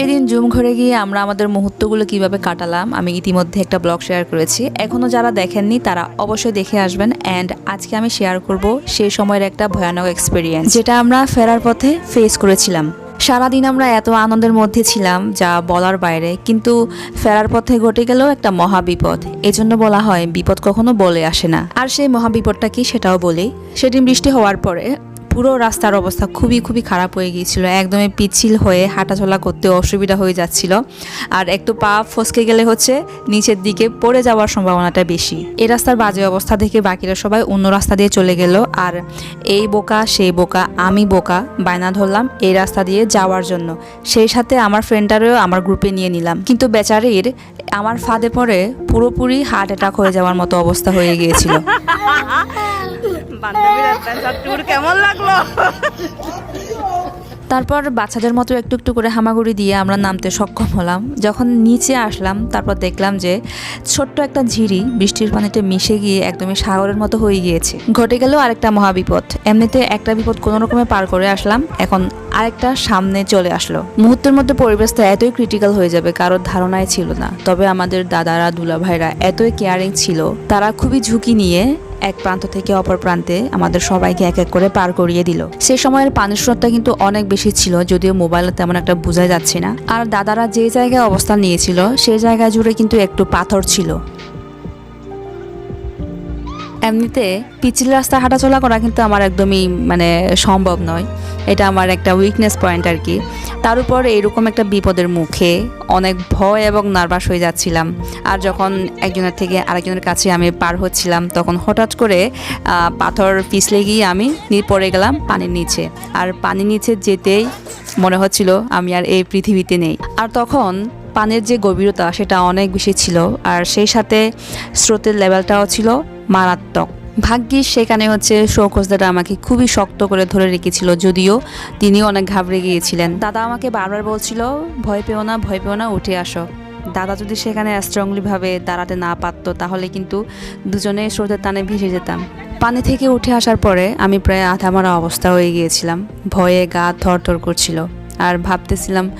সেদিন জুম ঘরে গিয়ে আমরা আমাদের মুহূর্তগুলো কীভাবে কাটালাম, আমি ইতিমধ্যে একটা ব্লগ শেয়ার করেছি। এখনও যারা দেখেননি, তারা অবশ্যই দেখে আসবেন। অ্যান্ড আজকে আমি শেয়ার করব সেই সময়ের একটা ভয়ানক এক্সপিরিয়েন্স যেটা আমরা ফেরার পথে ফেস করেছিলাম। সারাদিন আমরা এত আনন্দের মধ্যে ছিলাম যা বলার বাইরে, কিন্তু ফেরার পথে ঘটে গেল একটা মহা বিপদ এজন্য বলা হয়, বিপদ কখনো বলে আসে না। আর সেই মহা বিপদটা কি সেটাও বলি। সেদিন বৃষ্টি হওয়ার পরে পুরো রাস্তার অবস্থা খুবই খুবই খারাপ হয়ে গিয়েছিল। একদমই পিচ্ছিল হয়ে হাঁটাচলা করতে অসুবিধা হয়ে যাচ্ছিল। আর একটু পা ফসকে গেলে হচ্ছে নিচের দিকে পড়ে যাওয়ার সম্ভাবনাটা বেশি। এই রাস্তার বাজে অবস্থা দেখে বাকিরা সবাই অন্য রাস্তা দিয়ে চলে গেল। আর এই বোকা, সেই বোকা, আমি বোকা বায়না ধরলাম এই রাস্তা দিয়ে যাওয়ার জন্য। সেই সাথে আমার ফ্রেন্ডটারেও আমার গ্রুপে নিয়ে নিলাম। কিন্তু বেচারির আমার ফাঁদে পড়ে পুরোপুরি হার্ট অ্যাটাক হয়ে যাওয়ার মতো অবস্থা হয়ে গিয়েছিল। তারপর বাচ্চাদের মতো একটু একটু করে হামাগুড়ি দিয়ে আমরা নামতে সক্ষম হলাম। যখন নিচে আসলাম, তারপর দেখলাম যে ছোট্ট একটা ঝিরি বৃষ্টির পানিতে মিশে গিয়ে একদমই সাগরের মতো হয়ে গিয়েছে। ঘটে গেল আরেকটা মহাবিপদ। এমনিতে একটা বিপদ কোনো রকমে পার করে আসলাম, এখন আরেকটা সামনে চলে আসলো। মুহূর্তের মধ্যে পরিবেশটা এতই ক্রিটিক্যাল হয়ে যাবে, কারোর ধারণায় ছিল না। তবে আমাদের দাদারা, দুলাভাইরা এতই কেয়ারিং ছিল, তারা খুবই ঝুঁকি নিয়ে এক প্রান্ত থেকে অপর প্রান্তে আমাদের সবাইকে এক এক করে পার করিয়ে দিল। সে সময়ের পানির স্রোতটা কিন্তু অনেক বেশি ছিল, যদিও মোবাইল তেমন একটা বোঝা যাচ্ছে না। আর দাদারা যে জায়গায় অবস্থান নিয়েছিল, সে জায়গা জুড়ে কিন্তু একটু পাথর ছিল। এমনিতে পিচিল রাস্তা হাঁটাচলা করা কিন্তু আমার একদমই মানে সম্ভব নয়। এটা আমার একটা উইকনেস পয়েন্ট আর কি। তার উপর এরকম একটা বিপদের মুখে অনেক ভয় এবং নার্ভাস হয়ে যাচ্ছিলাম। আর যখন একজনের থেকে আরেকজনের কাছে আমি পার হচ্ছিলাম, তখন হঠাৎ করে পাথর পিছলে গিয়ে আমি পড়ে গেলাম পানির নিচে। আর পানির নিচে যেতেই মনে হচ্ছিল আমি আর এই পৃথিবীতে নেই। আর তখন পানির যে গভীরতা, সেটা অনেক বেশি ছিল। আর সেই সাথে স্রোতের লেভেলটাও ছিল। মারাত্মক। ভাগ্যিস সেখানে হচ্ছে দাদা আমাকে খুবই শক্ত করে ধরে রেখেছিল, যদিও তিনি অনেক ঘাবড়ে গিয়েছিলেন। দাদা আমাকে বারবার বলছিল, ভয় পেও না, ভয় পেও না, উঠে আসো। দাদা যদি সেখানে স্ট্রংলিভাবে দাঁড়াতে না পারতো, তাহলে কিন্তু দুজনে স্রোতের টানে ভেসে যেতাম। পানি থেকে উঠে আসার পরে আমি প্রায় আধা মারা অবস্থা হয়ে গিয়েছিলাম। ভয়ে গা থরথর করছিল। আর ভাবতেছিলাম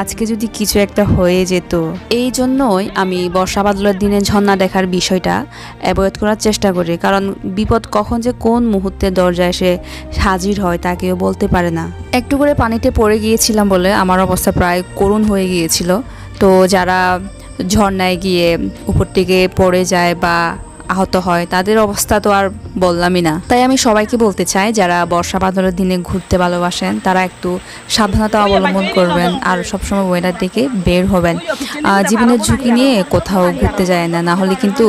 আজকে যদি কিছু একটা হয়ে যেত, এই জন্যই আমি বর্ষা বাদলের দিনে ঝর্ণা দেখার বিষয়টা অ্যাভয়েড করার চেষ্টা করি। কারণ বিপদ কখন যে কোন মুহূর্তে দরজায় এসে হাজির হয় তা কেউ বলতে পারে না। একটু করে পানিতে পড়ে গিয়েছিলাম বলে আমার অবস্থা প্রায় করুণ হয়ে গিয়েছিল। তো যারা ঝর্ণায় গিয়ে উপর থেকে পড়ে যায় বা আহত হয় তাদের অবস্থা তো আর বললামই না। তাই আমি সবাইকে বলতে চাই যারা বর্ষা বাদলের দিনে ঘুরতে ভালোবাসেন তারা একটু সাবধানতা অবলম্বন করবেন আর সবসময় ওয়েদার দিকে বের হবেন। জীবনের ঝুঁকি নিয়ে কোথাও ঘুরতে যায় না না হলে কিন্তু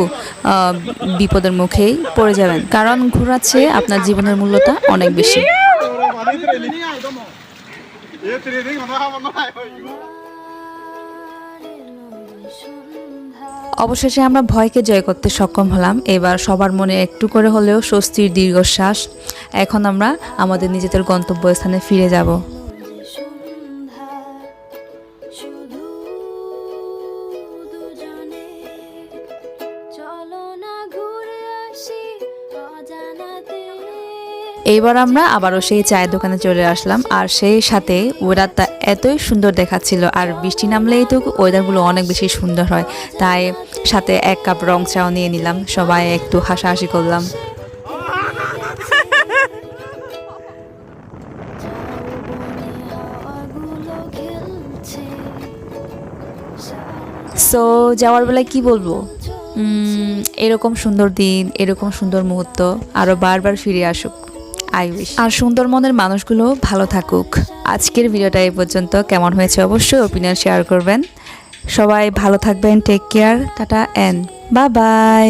বিপদের মুখেই পড়ে যাবেন। কারণ ঘোরাচ্ছে আপনার জীবনের মূল্যটা অনেক বেশি। এ तेरे दिन होना हम ना অবশেষে আমরা ভয়কে জয় করতে সক্ষম হলাম। এবার সবার মনে একটু করে হলেও স্বস্তির দীর্ঘশ্বাস। এখন আমরা আমাদের নিজেদের গন্তব্যস্থানে ফিরে যাব। এইবার আমরা আবারও সেই চায়ের দোকানে চলে আসলাম, আর সেই সাথে ওয়েদারটা এতই সুন্দর দেখাচ্ছিল, আর বৃষ্টি নামলেই তো ওয়েদারগুলো অনেক বেশি সুন্দর হয়। তাই সাথে এক কাপ রং চাও নিয়ে নিলাম, সবাই একটু হাসাহাসি করলাম। সো যাওয়ার বেলায় কি বলব? এরকম সুন্দর দিন, এরকম সুন্দর মুহূর্ত আরও বারবার ফিরে আসুক। আই আর সুন্দর মনের মানুষগুলো ভালো থাকুক। আজকের ভিডিওটা এই পর্যন্ত। কেমন হয়েছে অবশ্যই ওপিনিয়ন শেয়ার করবেন। সবাই ভালো থাকবেন take care tata and bye bye